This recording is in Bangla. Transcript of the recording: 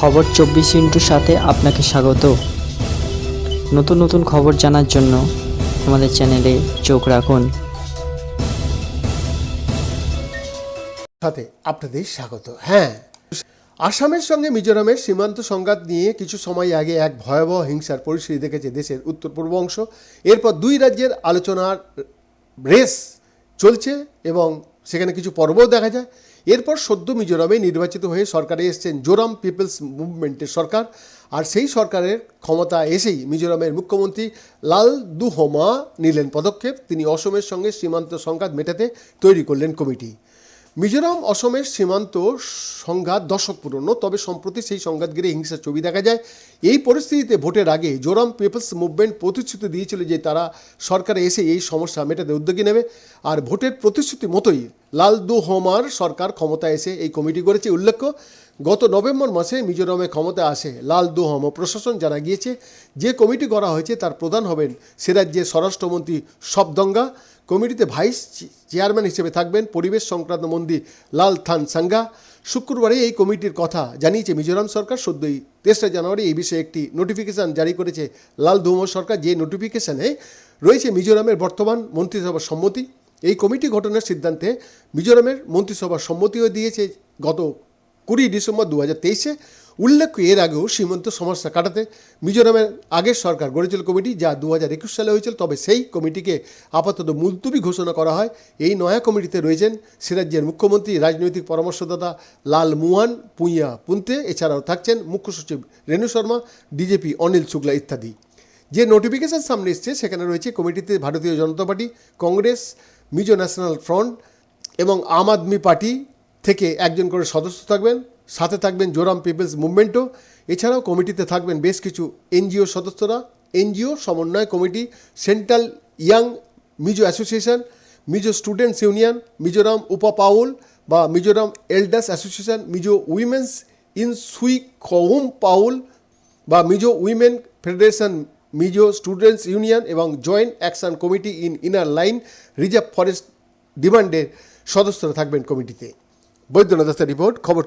খবর চব্বিশ ইন্টুর সাথে আপনাকে স্বাগত। নতুন নতুন খবর জানার জন্য আমাদের চ্যানেলে চোখ রাখুন। সাথে আপনাদের স্বাগত। হ্যাঁ আসামের সঙ্গে মিজোরামের সীমান্ত সংঘাত নিয়ে কিছু সময় আগে এক ভয়াবহ হিংসার পরিস্থিতি দেখেছে দেশের উত্তর পূর্ব অংশ। এরপর দুই রাজ্যের আলোচনার রেস চলছে এবং সেখানে কিছু পর্বও দেখা যায়। এরপর সদ্য মিজোরামে নির্বাচিত হয়ে সরকারে এসছেন জোরাম পিপলস মুভমেন্টের সরকার। আর সেই সরকারের ক্ষমতা এসেই মিজোরামের মুখ্যমন্ত্রী লাল দুহমা নিলেন পদক্ষেপ। তিনি অসমের সঙ্গে সীমান্ত সংঘাত মেটাতে তৈরি করলেন কমিটি। মিজোরাম অসমের সীমান্ত সংঘাত দশক পুরনো, তবে সম্প্রতি সেই সংঘাত ঘিরে হিংসার ছবি দেখা যায়। এই পরিস্থিতিতে ভোটের আগে জোরাম পিপলস মুভমেন্ট প্রতিশ্রুতি দিয়েছিল যে তারা সরকারে এসে এই সমস্যা মেটাতে উদ্যোগী নেবে। আর ভোটের প্রতিশ্রুতি মতোই লাল দু হোমার সরকার ক্ষমতা এসে এই কমিটি করেছে উল্লেখ্য, গত নভেম্বর মাসে মিজোরামে ক্ষমতা আসে লাল হোম প্রশাসন। জানা গিয়েছে, যে কমিটি করা হয়েছে তার প্রধান হবেন সে রাজ্যের স্বরাষ্ট্রমন্ত্রী শবদঙ্গা। কমিটিতে ভাইস চেয়ারম্যান হিসেবে থাকবেন পরিবেশ সংক্রান্ত মন্ত্রী লাল থান সাঙ্গা। শুক্রবারে এই কমিটির কথা জানিয়েছে মিজোরাম সরকার। সদ্যই তেসরা জানুয়ারি এই বিষয়ে একটি নোটিফিকেশন জারি করেছে লাল ধুমো সরকার। যে নোটিফিকেশনে রয়েছে মিজোরামের বর্তমান মন্ত্রিসভার সম্মতি, এই কমিটি গঠনের সিদ্ধান্তে মিজোরামের মন্ত্রিসভার সম্মতিও দিয়েছে গত কুড়ি ডিসেম্বর দু হাজার তেইশে উল্লেখ্য এর আগেও সীমান্ত সমস্যা কাটাতে মিজোরামের আগের সরকার গড়েছিল কমিটি যা দু হাজার একুশ সালে হয়েছিল, তবে সেই কমিটিকে আপাতত মুলতুবি ঘোষণা করা হয়। এই নয়া কমিটিতে রয়েছেন সে রাজ্যের মুখ্যমন্ত্রী, রাজনৈতিক পরামর্শদাতা লাল মুহান পুইয়া পুন্তে, এছাড়াও থাকছেন মুখ্য সচিব রেণু শর্মা, ডিজেপি অনিল শুক্লা ইত্যাদি। যে নোটিফিকেশন সামনে এসছে, সেখানে রয়েছে কমিটিতে Bharatiya Janata party, Congress, Mizo National Front এবং আম আদমি পার্টি থেকে একজন করে সদস্য থাকবেন, সাথে থাকবেন জোরাম পিপলস মুভমেন্টও। এছাড়াও কমিটিতে থাকবেন বেশ কিছু এনজিও সদস্যরা। এনজিও সমন্বয় committee, Central Young Mizo Association, Mizo Students Union, Mizoram Upa Pawl বা Mizoram Elders Association, Mizo women's Insuihkhawm Pawl বা Mizo Women Federation, Mizo Students Union এবং Joint Action Committee in Inner Line Reserve Forest ডিমান্ডের সদস্যরা থাকবেন কমিটিতে। বৈদ্যনাথ রিপোর্ট খবর